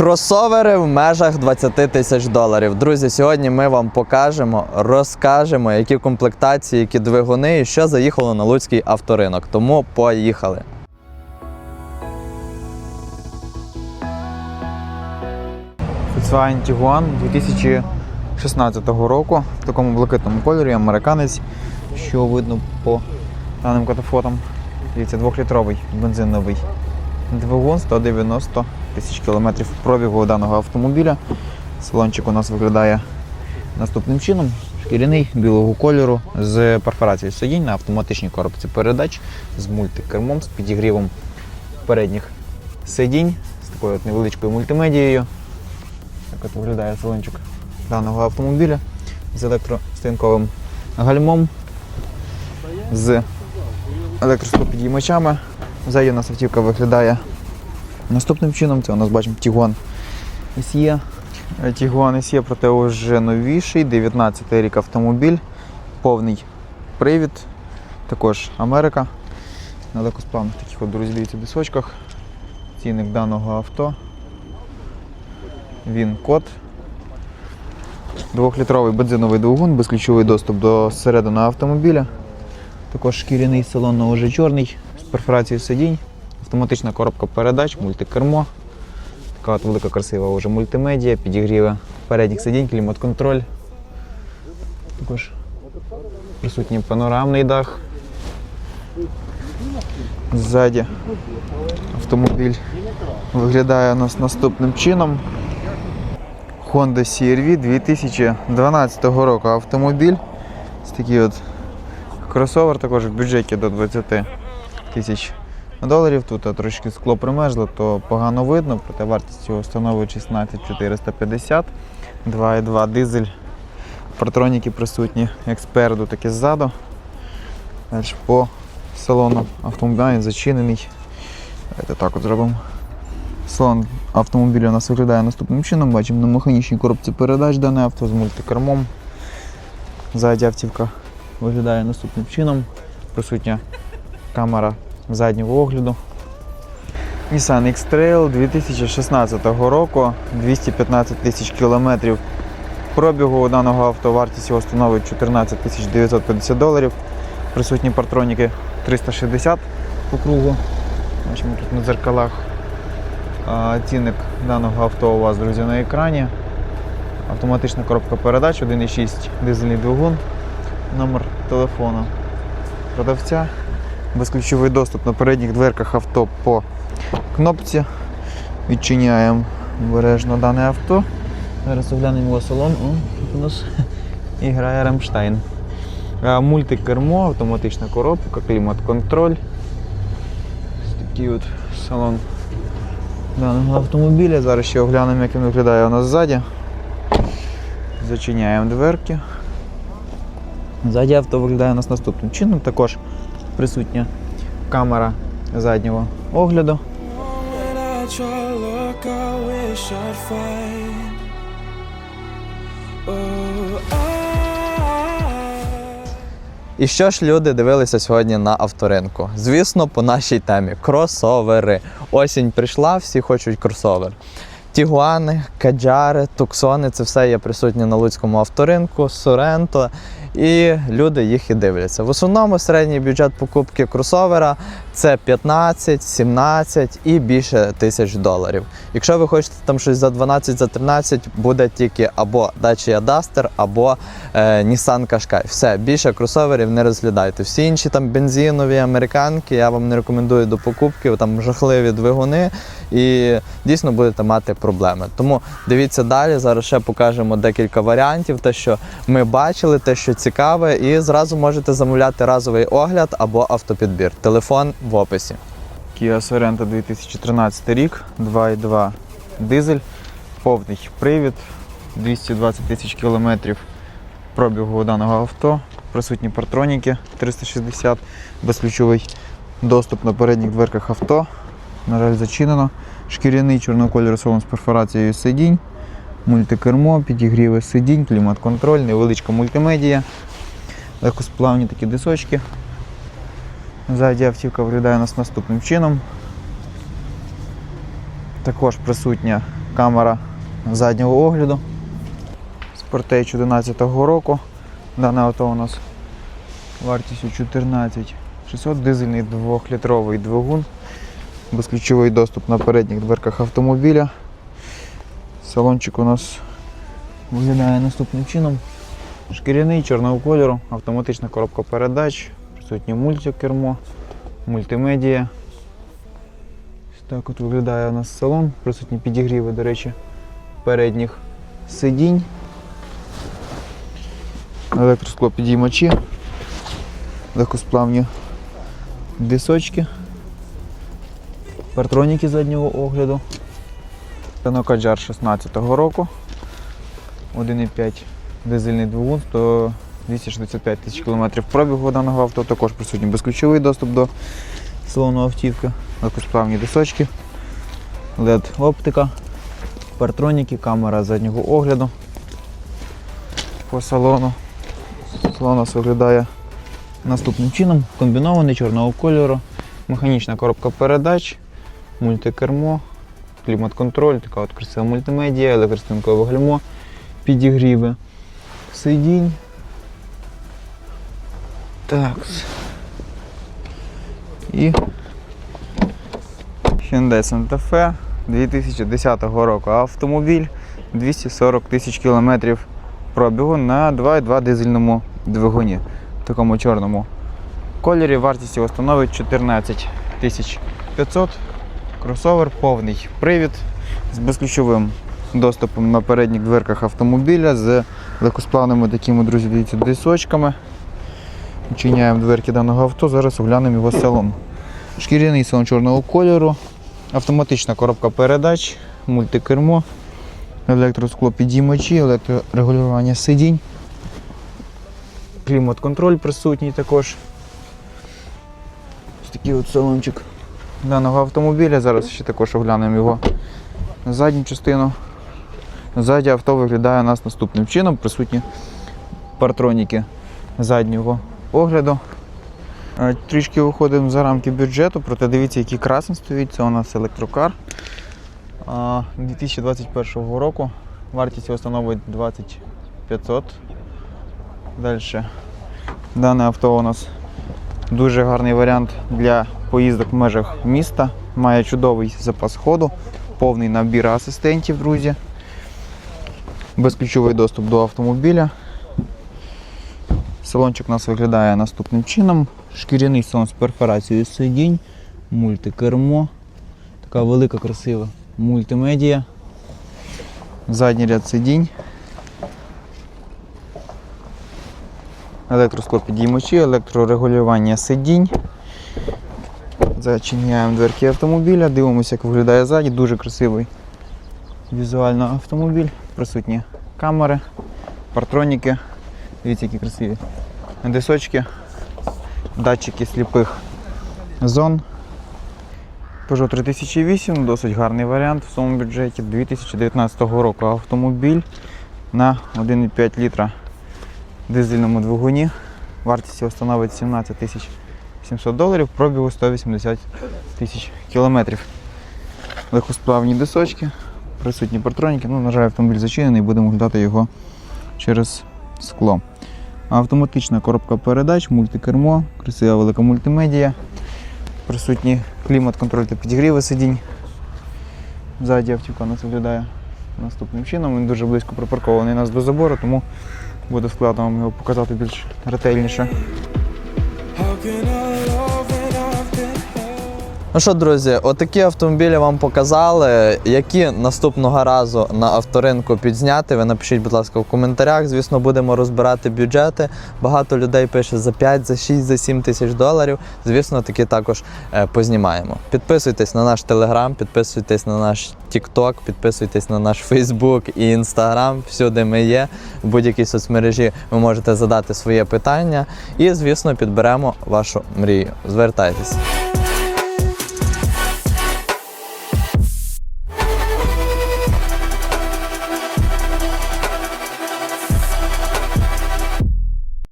Кросовери в межах 20 тисяч доларів. Друзі, сьогодні ми вам покажемо, розкажемо, які комплектації, які двигуни і що заїхало на Луцький авторинок. Тому поїхали. Volkswagen Tiguan 2016 року в такому блакитному кольорі, американець, що видно по даним катафотам. Дивіться, 2-літровий бензиновий двигун, 190 тисяч кілометрів пробігу даного автомобіля. Салончик у нас виглядає наступним чином. Шкіряний білого кольору з перфорацією сидінь на автоматичній коробці передач з мультикермом, з підігрівом передніх сидінь, з такою от невеличкою мультимедією. Так от виглядає салончик даного автомобіля з електростинковим гальмом, з електростопідіймачами. Ззаді у нас автівка виглядає наступним чином. Це у нас бачимо Tiguan SE. Tiguan SE, проте вже новіший, 19 рік автомобіль, повний привід, також Америка. На легкосплавних таких от дивіться, дисочках. Цінник даного авто. Він код. Двохлітровий бензиновий двигун, безключовий доступ до середини автомобіля. Також шкіряний салон уже чорний з перфорацією сидінь, автоматична коробка передач, мультикермо. Така от велика красива вже мультимедіа, підігріва передніх сидінь, клімат-контроль. Також присутній панорамний дах. Ззаді автомобіль виглядає у нас наступним чином. Honda CR-V 2012 року автомобіль. Ось такий от кросовер, також в бюджеті до 20 тисяч доларів. Тут трошки скло примерзло, то погано видно, проте вартість його становить 16 450, 2,2 дизель. Партроніки присутні як спереду, так і ззаду. Далі по салону автомобіля він зачинений. Давайте так от зробимо. Салон автомобіля у нас виглядає наступним чином. Бачимо на механічній коробці передач дане авто з мультикермом. Ззаді автівка виглядає наступним чином. Присутня камера заднього огляду. Nissan X-Trail 2016 року, 215 тисяч кілометрів пробігу у даного авто, вартість його становить 14 тисяч 950 доларів. Присутні партроніки 360 по кругу. Бачимо тут на дзеркалах. А, Цінник даного авто у вас, друзі, на екрані. Автоматична коробка передач, 1,6 дизельний двигун, номер телефону продавця. Безключовий доступ на передніх дверках авто по кнопці. Відчиняємо обережно дане авто. Зараз оглянемо його салон. О, тут у нас і грає Рамштайн. Мультикермо, автоматична коробка, клімат-контроль. Ось такий от салон даного автомобіля. Зараз ще оглянемо, як він виглядає у нас ззаді. Зачиняємо дверки. Ззаді авто виглядає у нас наступним чином. Також присутня камера заднього огляду. І що ж люди дивилися сьогодні на авторинку? Звісно, по нашій темі кросовери. Осінь прийшла, всі хочуть кросовер. Тігуани, каджари, туксони це все є присутні на Луцькому авторинку, Соренто. І люди їх і дивляться. В основному середній бюджет покупки кросовера це 15, 17 і більше тисяч доларів. Якщо ви хочете там щось за 12, за 13, буде тільки або Dacia Duster, або е, Nissan Qashqai. Все, більше кросоверів не розглядайте. Всі інші там бензинові американки, я вам не рекомендую до покупки, там жахливі двигуни і дійсно будете мати проблеми. Тому дивіться далі. Зараз ще покажемо декілька варіантів, те, що ми бачили, те, що цікаве, і зразу можете замовляти разовий огляд або автопідбір. Телефон в описі. Kia Sorento 2013 рік, 2.2 дизель, повний привід, 220 тисяч кілометрів пробігу даного авто, присутні партроніки 360, безключовий доступ на передніх дверках авто. На жаль, зачинено. Шкіряний чорного кольору салон з перфорацією сидінь, мультикермо, підігріви сидінь, клімат-контроль, невеличка мультимедія, легкосплавні такі дисочки. Ззаді автівка виглядає у нас наступним чином. Також присутня камера заднього огляду. Спортейч 11 року. Дане авто у нас вартістю 14 600, дизельний 2-літровий двигун, безключовий доступ на передніх дверках автомобіля. Салончик у нас виглядає наступним чином. Шкіряний чорного кольору, автоматична коробка передач, присутнє мультикермо, мультимедія. Ось так от виглядає у нас салон, присутні підігріви, до речі, передніх сидінь. Електросклопідіймачі, легкосплавні дисочки, партроніки заднього огляду. Renault Kadjar 16 року. 1,5 дизельний двигун, 100 265 тисяч кілометрів пробігу даного авто. Також присутній безключовий доступ до салону автівки, легкосплавні дисочки, LED-оптика, партроніки, камера заднього огляду по салону. Салон у нас виглядає наступним чином. Комбінований чорного кольору, механічна коробка передач, мультикермо, клімат-контроль, така от красива мультимедія, електростинкове гальмо, підігріви сидінь. Так. І Hyundai Santa Fe 2010 року автомобіль 240 тисяч кілометрів пробігу на 2,2 дизельному двигуні в такому чорному кольорі. Вартість його становить 14 тисяч 500. Кросовер повний привід з безключовим доступом на передніх дверках автомобіля з легкосплавними такими, друзі, дивіться, дисочками. Відчиняємо дверки даного авто, зараз оглянемо його салон. Шкіряний салон чорного кольору, автоматична коробка передач, мультикермо, електросклопідіймачі, електрорегулювання сидінь, клімат-контроль присутній також. Ось такий от салончик даного автомобіля. Зараз ще також оглянемо його задню частину. Ззаді авто виглядає у нас наступним чином. Присутні партроніки заднього огляду. Е, Трішки виходимо за рамки бюджету, проте дивіться, який красень стоїть. Це у нас електрокар. 2021 року. Вартість його становить 2500. Далі. Дане авто у нас дуже гарний варіант для поїздок в межах міста. Має чудовий запас ходу, повний набір асистентів, друзі. Безключовий доступ до автомобіля. Салончик у нас виглядає наступним чином. Шкіряний салон з перфорацією сидінь, мультикермо, така велика красива мультимедія. Задній ряд сидінь. Електросклопідіймачі, електрорегулювання сидінь. Зачиняємо дверки автомобіля, дивимося, як виглядає ззаді. Дуже красивий візуально автомобіль. Присутні камери, партроніки. Дивіться, які красиві дисочки, датчики сліпих зон. Peugeot 3008, досить гарний варіант в своєму бюджеті 2019 року автомобіль на 1,5 літра дизельному двигуні. Вартість його становить 17 тисяч 700 доларів, пробігу 180 тисяч кілометрів. Легкосплавні дисочки, присутні партроніки. Ну, на жаль, автомобіль зачинений, будемо глядати його через скло. Автоматична коробка передач, мультикермо, красива велика мультимедія, присутні клімат-контроль та підігріви сидінь. Ззаді автівка нас виглядає наступним чином. Він дуже близько припаркований нас до забору, тому буде складно вам його показати більш ретельніше. Ну що, друзі, отакі автомобілі вам показали. Які наступного разу на авторинку підзняти, ви напишіть, будь ласка, в коментарях. Звісно, будемо розбирати бюджети. Багато людей пише за 5, за 6, за 7 тисяч доларів. Звісно, такі також е, познімаємо. Підписуйтесь на наш телеграм, підписуйтесь на наш TikTok, підписуйтесь на наш Facebook і Instagram. Всюди ми є. В будь-якій соцмережі ви можете задати своє питання. І, звісно, підберемо вашу мрію. Звертайтесь.